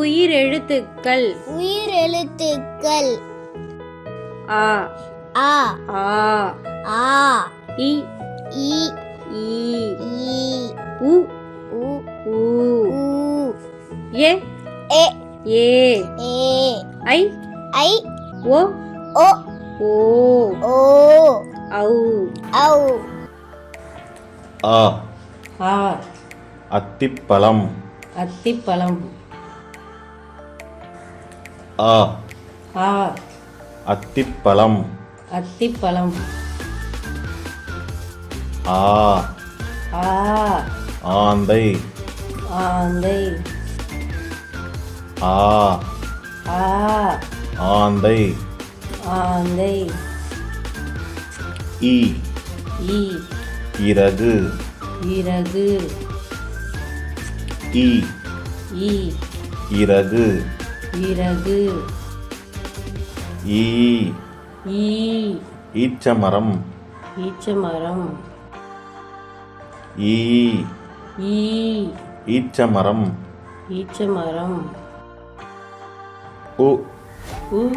உயிரெழுத்துக்கள். உயிரெழுத்துக்கள். ஆ. ஆ. ஆ. ஆ. இ. இ. ஈ ஈ உ. உ. ஊ ஊ ஏ. எ ஏ. ஏ. ஐ. ஐ. ஓ. ஓ. ஓ. ஓ. ஔ ஔ ஆ. ஆ. அத்திப்பழம். அத்திப்பழம். ஆ. ஆ. அத்திப்பழம். அத்திப்பழம். ஆ. ஆ. ஆந்தை. ஆந்தை. ஆ. ஆ. ஆந்தை. ஆந்தை. ஈ. ஈ. இறகு. இறகு. ஈ. ஈ. இறகு. இறகு ஈ. ஈ. ஈச்சமரம். ஈச்சமரம். ஈ. ஈ. ஈச்சமரம். ஈச்சமரம். உ. உ.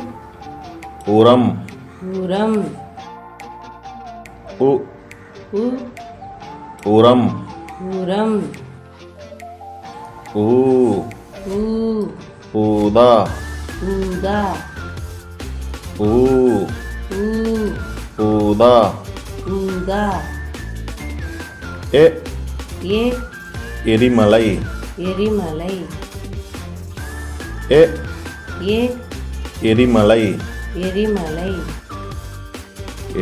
உரம். உரம். உ. உ. உரம். உரம். ஊ. ஊ. ஊதா ஊதா ஊ ஊ ஊதா ஊதா எ ஏ எரிமலை எரிமலை எ ஏ எரிமலை எரிமலை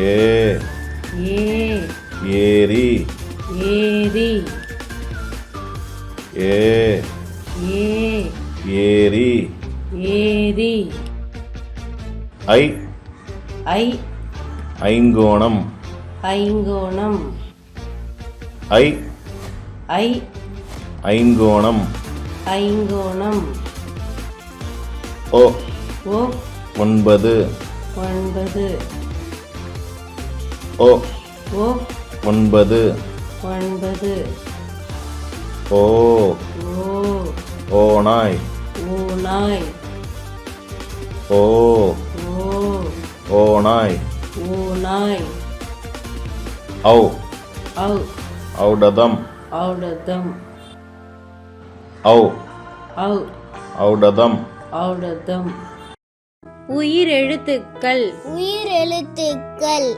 ஏ ஏ ஏரி ஏரி ஏ ஏ ஏரி ஏரி ஐ. ஐ. ஐங்கோணம். ஐங்கோணம். ஐ. ஐ. ஐங்கோணம். ஐங்கோணம். ஓ. ஓ. ஒன்பது. ஒன்பது. ஓ. ஓ. ஒன்பது. ஒன்பது. ஓ. ஓ. ஓநாய். ஊனாய் ஓ ஓ ஓநாய் ஊனாய் ஔ ஔ ஔடதம் ஔடதம் ஔ ஔ ஔடதம் ஔடதம் உயிரெழுத்துக்கள். உயிரெழுத்துக்கள்.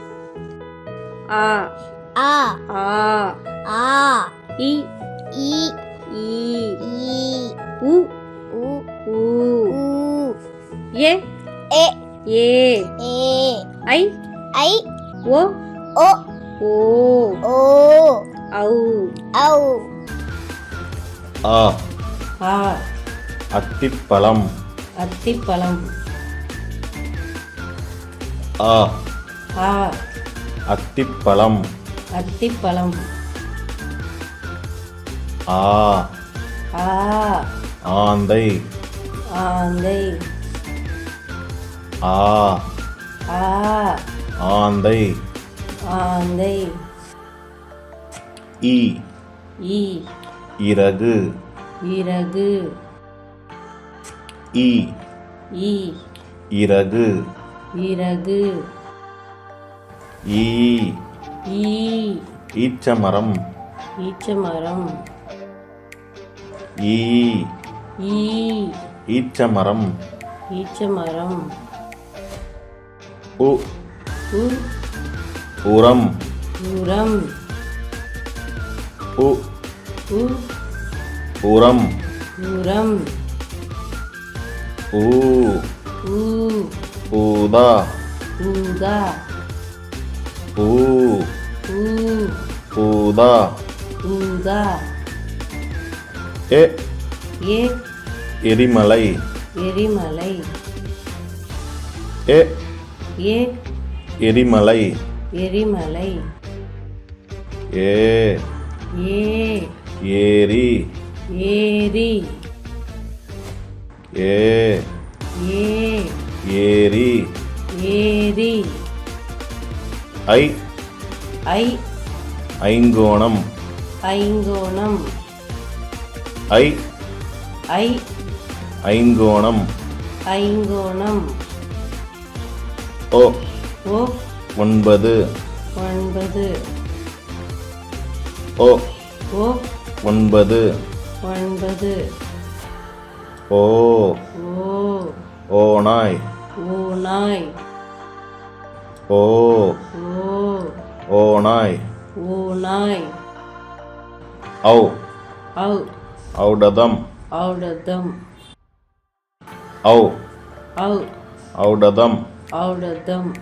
ஆ. ஆ. ஆ. ஆ. இ. இ. ஈ ஈ உ. உ. ஏ? எ ஏ. ஏ. ஐ? ஐ. ஓ. ஓ. ஓ. ஓ. ஔ. ஔ. ஆ. ஆ. அத்திப்பழம். அத்திப்பழம். ஆ. ஆ. அத்திப்பழம். அத்திப்பழம். ஆ. ஆ. ஆந்தை. ஆந்தை. ஆ. ஆ. ஆந்தை. ஆந்தை. ஈ. ஈ. இறகு. இறகு. ஈ. ஈ. இறகு. இறகு. ஈ. ஈ. ஈச்சமரம். ஈச்சமரம். ஈ. ஈ. ஈச்சமரம். ஈச்சமரம். உரம். உரம். உரம். உரம். ஊ ஊ ஊதா. ஊதா. ஊ. ஊ. ஊதா. ஊதா. எ ஏ. எரிமலை. எரிமலை. எ ஏ எரிமலை. எரிமலை. ஏ ஏ ஏரி. ஏரி. ஏ ஏ ஏரி. ஏரி. ஐ ஐ ஐங்கோணம். ஐங்கோணம். ஐ ஐ ஐங்கோணம். ஐங்கோணம். ஓ. ஓ. ஒன்பது. ஒன்பது. ஓ. ஓ. ஒன்பது. ஒன்பது. ஓ. ஓ. ஓநாய். ஓநாய். ஓ. ஓ. ஓநாய். ஓநாய். ஔ. ஔ. ஔடதம். ஔடதம். ஔ. ஔ. ஔடதம். out of them.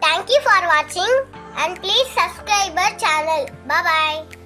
Thank you for watching and please subscribe our channel. Bye bye.